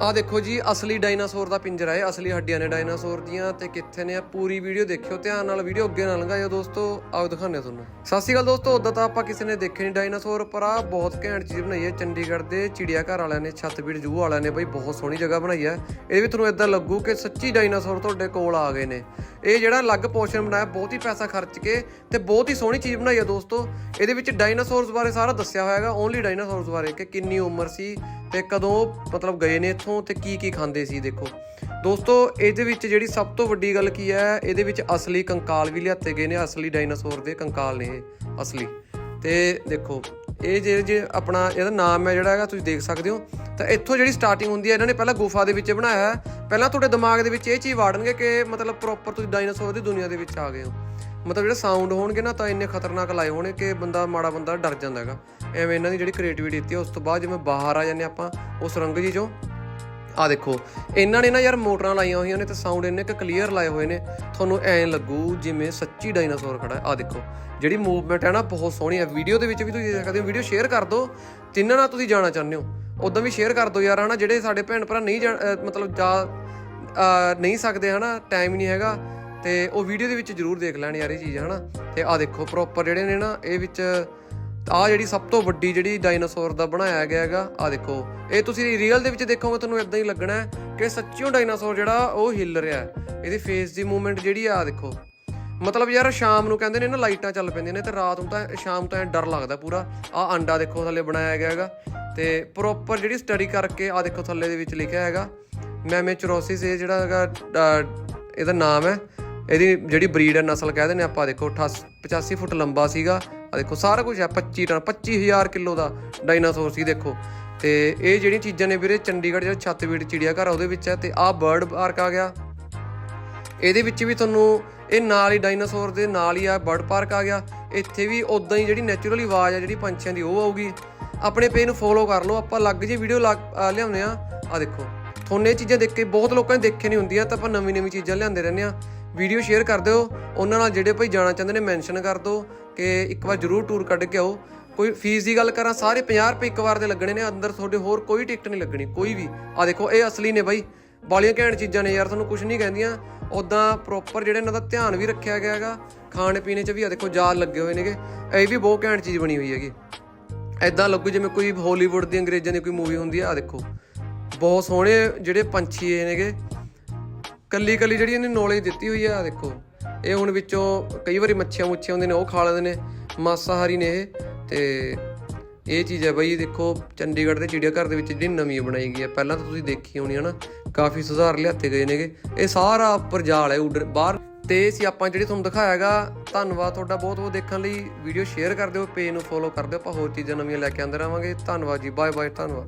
ਆ ਦੇਖੋ ਜੀ, ਅਸਲੀ ਡਾਇਨਾਸੌਰ ਦਾ ਪਿੰਜਰਾ ਹੈ, ਅਸਲੀ ਹੱਡੀਆਂ ਨੇ ਡਾਇਨਾਸੌਰ ਦੀਆਂ ਤੇ ਕਿੱਥੇ ਨੇ ਆ ਪੂਰੀ ਵੀਡੀਓ ਦੇਖਿਓ, ਧਿਆਨ ਨਾਲ ਵੀਡੀਓ ਅੱਗੇ ਨਾ ਲੰਘਾਇਓ ਦੋਸਤੋ, ਆਓ ਦਿਖਾਉਂਦੇ ਹਾਂ ਤੁਹਾਨੂੰ। ਸਤਿ ਸ਼੍ਰੀ ਅਕਾਲ ਦੋਸਤੋ ਉਦਾਂ ਤਾਂ ਆਪਾਂ ਕਿਸੇ ਨੇ ਦੇਖੇ ਨਹੀਂ ਡਾਇਨਾਸੌਰ, ਪਰ ਆ ਬਹੁਤ ਘੈਂਟ ਚੀਜ਼ ਬਣਾਈ ਹੈ, ਚੰਡੀਗੜ੍ਹ ਦੇ ਚਿੜੀਆ ਘਰ ਵਾਲਿਆਂ ਨੇ, ਛੱਤਬੀੜ ਜੂ ਵਾਲਿਆਂ ਨੇ ਬਈ, ਬਹੁਤ ਸੋਹਣੀ ਜਗ੍ਹਾ ਬਣਾਈ ਹੈ। ਇਹ ਵੀ ਤੁਹਾਨੂੰ ਇਦਾਂ ਲੱਗੂ ਕਿ ਸੱਚੀ ਡਾਇਨਾਸੌਰ ਤੁਹਾਡੇ ਕੋਲ ਆ ਗਏ ਨੇ। ਇਹ ਜਿਹੜਾ ਅਲੱਗ ਪੋਰਸ਼ਨ ਬਣਾਇਆ, ਬਹੁਤ ਹੀ ਪੈਸਾ ਖਰਚ ਕੇ ਤੇ ਬਹੁਤ ਹੀ ਸੋਹਣੀ ਚੀਜ਼ ਬਣਾਈ ਹੈ ਦੋਸਤੋ। ਇਹਦੇ ਵਿੱਚ ਡਾਇਨਾਸੌਰਸ ਬਾਰੇ ਸਾਰਾ ਦੱਸਿਆ ਹੋਇਆ ਹੈਗਾ ਓਨਲੀ ਡਾਇਨਾਸੌਰਸ ਬਾਰੇ ਕਿ ਕਿੰਨੀ ਉਮਰ ਸੀ ਤੇ ਕਦੋਂ ਮਤਲਬ ਗਏ ਨੇ ਇੱਥੋਂ ਤੇ ਕੀ ਕੀ ਖਾਂਦੇ ਸੀ ਦੇਖੋ। ਦੋਸਤੋ, ਇਹਦੇ ਵਿੱਚ ਜਿਹੜੀ ਸਭ ਤੋਂ ਵੱਡੀ ਗੱਲ ਕੀ ਹੈ, ਇਹਦੇ ਵਿੱਚ ਅਸਲੀ ਕੰਕਾਲ ਵੀ ਲਿਆਤੇ ਗਏ ਨੇ, ਅਸਲੀ ਡਾਇਨਾਸੌਰ ਦੇ ਕੰਕਾਲ ਨੇ ਇਹ, ਅਸਲੀ। ਤੇ ਦੇਖੋ, ਇਹ ਜੇ ਜੇ ਆਪਣਾ ਇਹਦਾ ਨਾਮ ਹੈ ਜਿਹੜਾ ਹੈਗਾ, ਤੁਸੀਂ ਦੇਖ ਸਕਦੇ ਹੋ। ਤਾਂ ਇੱਥੋਂ ਜਿਹੜੀ ਸਟਾਰਟਿੰਗ ਹੁੰਦੀ ਹੈ, ਇਹਨਾਂ ਨੇ ਪਹਿਲਾਂ ਗੁਫਾ ਦੇ ਵਿੱਚ ਬਣਾਇਆ ਪਹਿਲਾਂ ਤੁਹਾਡੇ ਦਿਮਾਗ ਦੇ ਵਿੱਚ ਇਹ ਚੀਜ਼ ਵਾੜਨਗੇ ਕਿ ਮਤਲਬ ਪ੍ਰੋਪਰ ਤੁਸੀਂ ਡਾਇਨਾਸੌਰ ਦੀ ਦੁਨੀਆ ਦੇ ਵਿੱਚ ਆ ਗਏ ਹੋ। ਮਤਲਬ ਜਿਹੜੇ ਸਾਊਂਡ ਹੋਣਗੇ ਨਾ ਤਾਂ ਇੰਨੇ ਖਤਰਨਾਕ ਲਾਏ ਹੋਣੇ ਕਿ ਬੰਦਾ, ਮਾੜਾ ਬੰਦਾ ਡਰ ਜਾਂਦਾ ਹੈਗਾ। ਐਵੇਂ ਇਹਨਾਂ ਦੀ ਜਿਹੜੀ ਕ੍ਰੀਏਟੀਵਿਟੀ ਦਿੱਤੀ ਹੈ ਉਸ ਤੋਂ ਬਾਅਦ ਜਿਵੇਂ ਬਾਹਰ ਆ ਜਾਂਦੇ ਆਪਾਂ, ਉਸ ਰੰਗ ਜੀ ਚੋਂ। ਆ ਦੇਖੋ, ਇਹਨਾਂ ਨੇ ਨਾ ਯਾਰ ਮੋਟਰਾਂ ਲਾਈਆਂ ਹੋਈਆਂ ਨੇ ਤੇ ਸਾਊਂਡ ਇੰਨੇ ਕਿ ਕਲੀਅਰ ਲਾਏ ਹੋਏ ਨੇ। ਤੁਹਾਨੂੰ ਐਂ ਲੱਗੂ ਜਿਵੇਂ ਸੱਚੀ ਡਾਇਨਾਸੌਰ ਖੜਾ ਹੈ। ਆ ਦੇਖੋ, ਜਿਹੜੀ ਮੂਵਮੈਂਟ ਹੈ ਨਾ, ਬਹੁਤ ਸੋਹਣੀ ਹੈ। ਵੀਡੀਓ ਦੇ ਵਿੱਚ ਵੀ ਤੁਸੀਂ ਦੇਖ ਸਕਦੇ ਹੋ ਵੀਡੀਓ ਸ਼ੇਅਰ ਕਰ ਦਿਓ। ਜਿੰਨਾਂ ਨਾਲ ਤੁਸੀਂ ਜਾਣਾ ਚਾਹੁੰਦੇ ਹੋ। ਉਦੋਂ ਵੀ ਸ਼ੇਅਰ ਕਰ ਦਿਓ ਯਾਰ, ਹਨਾ, ਜਿਹੜੇ ਸਾਡੇ ਭੈਣ ਭਰਾ ਨਹੀਂ ਜਾਣ- ਮਤਲਬ ਜਾ ਨਹੀਂ ਸਕਦੇ, ਹਨਾ ਟਾਈਮ ਨਹੀਂ ਹੈਗਾ। ਤੇ ਉਹ ਵੀਡੀਓ ਦੇ ਵਿੱਚ ਜ਼ਰੂਰ ਦੇਖ ਲੈਣ ਯਾਰ ਇਹ ਚੀਜ਼, ਹਨਾ? ਤੇ ਆ ਦੇਖੋ ਪ੍ਰੋਪਰ ਜਿਹੜੇ ਨੇ ਨਾ, ਇਹ ਵਿੱਚ ਆ ਜਿਹੜੀ ਸਭ ਤੋਂ ਵੱਡੀ ਜਿਹੜੀ ਡਾਇਨਾਸੌਰ ਦਾ ਬਣਾਇਆ ਗਿਆ ਹੈਗਾ ਆ ਦੇਖੋ। ਇਹ ਤੁਸੀਂ ਰੀਅਲ ਦੇ ਵਿੱਚ ਦੇਖੋਗੇ, ਤੁਹਾਨੂੰ ਇਦਾਂ ਹੀ ਲੱਗਣਾ ਹੈ ਕਿ ਸੱਚੀਓ ਡਾਇਨਾਸੌਰ ਜਿਹੜਾ, ਉਹ ਹਿੱਲ ਰਿਹਾ ਹੈ। ਇਹਦੀ ਫੇਸ ਦੀ ਮੂਵਮੈਂਟ ਜਿਹੜੀ ਆ, ਆਹ ਦੇਖੋ। ਮਤਲਬ ਯਾਰ, ਸ਼ਾਮ ਨੂੰ ਕਹਿੰਦੇ ਨੇ ਨਾ, ਲਾਈਟਾਂ ਚੱਲ ਪੈਂਦੀਆਂ ਨੇ ਤੇ ਰਾਤ ਨੂੰ ਤਾਂ ਸ਼ਾਮ ਤੋਂ ਐ ਡਰ ਲੱਗਦਾ ਪੂਰਾ। ਆ ਅੰਡਾ ਦੇਖੋ, ਥੱਲੇ ਬਣਾਇਆ ਗਿਆ ਹੈਗਾ। ਤੇ ਪ੍ਰੋਪਰ ਜਿਹੜੀ ਸਟੱਡੀ ਕਰਕੇ ਆ ਦੇਖੋ, ਥੱਲੇ ਦੇ ਵਿੱਚ ਲਿਖਿਆ ਹੈਗਾ। ਮੈਮੇਚਰੋਸਿਸ, ਇਹ ਜਿਹੜਾ ਹੈਗਾ ਇਹਦਾ ਨਾਮ ਹੈ। ਇਹਦੀ ਜਿਹੜੀ ਬਰੀਡ ਹੈ, ਨਸਲ ਕਹਿੰਦੇ ਨੇ ਆਪਾਂ, ਦੇਖੋ 88 85 ਫੁੱਟ ਲੰਬਾ ਸੀਗਾ। ਆ ਦੇਖੋ, ਸਾਰਾ ਕੁਝ ਹੈ 25 ਟਨ 25000 ਕਿਲੋ ਦਾ ਡਾਇਨਾਸੌਰ ਸੀ, ਦੇਖੋ। ਤੇ ਇਹ ਜਿਹੜੀਆਂ ਚੀਜ਼ਾਂ ਨੇ ਵੀਰੇ, ਚੰਡੀਗੜ੍ਹ ਜਿਹੜਾ ਛੱਤਬੀੜ ਚਿੜੀਆ ਘਰ ਉਹਦੇ ਵਿੱਚ ਹੈ, ਤੇ ਆਹ ਬਰਡ ਪਾਰਕ ਆ ਗਿਆ। ਇਹਦੇ ਵਿੱਚ ਵੀ ਤੁਹਾਨੂੰ, ਇਹ ਨਾਲ ਹੀ ਡਾਇਨਾਸੌਰ ਦੇ ਨਾਲ ਹੀ ਆ ਬਰਡ ਪਾਰਕ ਆ ਗਿਆ। ਇੱਥੇ ਵੀ ਉਦਾਂ ਹੀ ਜਿਹੜੀ ਨੇਚਰਲੀ ਆਵਾਜ਼ ਆ, ਜਿਹੜੀ ਪੰਛੀਆਂ ਦੀ, ਉਹ ਆਊਗੀ। ਆਪਣੇ ਪੇਜ ਨੂੰ ਫੋਲੋ ਕਰ ਲਓ, ਆਪਾਂ ਅਲੱਗ ਜਿਹੀ ਵੀਡੀਓ ਲਿਆਉਂਦੇ ਆ ਆ ਦੇਖੋ, ਤੁਹਾਨੂੰ ਇਹ ਚੀਜ਼ਾਂ ਦੇਖ ਕੇ, ਬਹੁਤ ਲੋਕਾਂ ਨੇ ਦੇਖੇ ਨਹੀਂ ਹੁੰਦੀਆਂ, ਤਾਂ ਆਪਾਂ ਨਵੀਂ ਨਵੀਂ ਚੀਜ਼ਾਂ ਲਿਆਉਂਦੇ ਰਹਿੰਦੇ ਆ ਵੀਡੀਓ ਸ਼ੇਅਰ ਕਰ ਦਿਓ। ਉਹਨਾਂ ਨਾਲ ਜਿਹੜੇ ਭਾਈ ਜਾਣਾ ਚਾਹੁੰਦੇ ਨੇ ਮੈਂਸ਼ਨ ਕਰ ਦਿਓ ਕਿ ਇੱਕ ਵਾਰ ਜਰੂਰ ਟੂਰ ਕੱਢ ਕੇ ਆਓ। ਕੋਈ ਫੀਸ ਦੀ ਗੱਲ ਕਰਾਂ, ਸਾਰੇ 50 ਰੁਪਏ ਇੱਕ ਵਾਰ ਦੇ ਲੱਗਣੇ ਨੇ, ਅੰਦਰ ਤੁਹਾਡੇ ਹੋਰ ਕੋਈ ਟਿਕਟ ਨਹੀਂ ਲੱਗਣੀ, ਕੋਈ ਵੀ। ਆ ਦੇਖੋ, ਇਹ ਅਸਲੀ ਨੇ ਬਾਈ। ਬਾਲੀਆਂ ਘੈਂਟ ਚੀਜ਼ਾਂ ਨੇ ਯਾਰ, ਤੁਹਾਨੂੰ ਕੁਝ ਨਹੀਂ ਕਹਿੰਦੀਆਂ। ਉਦਾਂ ਪ੍ਰੋਪਰ ਜਿਹੜੇ ਇਹਨਾਂ ਦਾ ਧਿਆਨ ਵੀ ਰੱਖਿਆ ਗਿਆ ਹੈਗਾ, ਖਾਣੇ ਪੀਣੇ 'ਚ ਵੀ ਆ ਦੇਖੋ, ਜਾਲ ਲੱਗੇ ਹੋਏ ਨੇਗੇ। ਇਹ ਵੀ ਬਹੁਤ ਘੈਂਟ ਚੀਜ਼ ਬਣੀ ਹੋਈ ਹੈਗੀ। ਐਦਾਂ ਲੱਗੂ ਜਿਵੇਂ ਕੋਈ ਹਾਲੀਵੁੱਡ ਦੀ ਅੰਗਰੇਜ਼ਾਂ ਦੀ ਕੋਈ ਮੂਵੀ ਹੁੰਦੀ ਆ ਆ ਦੇਖੋ। ਬਹੁਤ ਸੋਹਣੇ ਜਿਹੜੇ ਪੰਛੀ ਇਹ ਨੇਗੇ। ਕੱਲੀ ਕੱਲੀ ਜਿਹੜੀ ਇਹਨੇ ਨੌਲੇਜ ਦਿੱਤੀ ਹੋਈ ਆ ਆ ਦੇਖੋ। ਇਹ ਹੁਣ ਵਿੱਚੋਂ ਕਈ ਵਾਰੀ ਮੱਛੀਆਂ ਮੁੱਛੀਆਂ ਹੁੰਦੇ ਨੇ, ਉਹ ਖਾ ਲੈਂਦੇ ਨੇ, ਮਾਸਾਹਾਰੀ ਨੇ ਇਹ। ਤੇ ਇਹ ਚੀਜ਼ ਹੈ ਬਈ, ਦੇਖੋ, ਚੰਡੀਗੜ੍ਹ ਦੇ ਚਿੜੀਆ ਘਰ ਦੇ ਵਿੱਚ ਜਿਹੜੀ ਨਵੀਂ ਬਣਾਈ ਗਈ ਹੈ ਪਹਿਲਾਂ ਤਾਂ ਤੁਸੀਂ ਦੇਖੀ ਹੋਣੀ ਹੈ ਨਾ, ਕਾਫੀ ਸੁਧਾਰ ਲਿਆਤੇ ਗਏ ਨੇਗੇ। ਇਹ ਸਾਰਾ ਉੱਪਰ ਜਾਲ ਹੈ ਉਡਰ, ਬਾਹਰ। ਤੇ ਸੀ ਆਪਾਂ ਜਿਹੜੀ ਤੁਹਾਨੂੰ ਦਿਖਾਇਆ ਹੈਗਾ, ਧੰਨਵਾਦ ਤੁਹਾਡਾ ਬਹੁਤ ਬਹੁਤ ਦੇਖਣ ਲਈ। ਵੀਡੀਓ ਸ਼ੇਅਰ ਕਰ ਦਿਓ ਪੇਜ ਨੂੰ ਫੋਲੋ ਕਰ ਦਿਓ, ਆਪਾਂ ਹੋਰ ਚੀਜ਼ਾਂ ਨਵੀਆਂ ਲੈ ਕੇ ਆਉਂਦੇ ਰਹਾਂਗੇ। ਧੰਨਵਾਦ ਜੀ ਬਾਏ ਬਾਏ ਧੰਨਵਾਦ।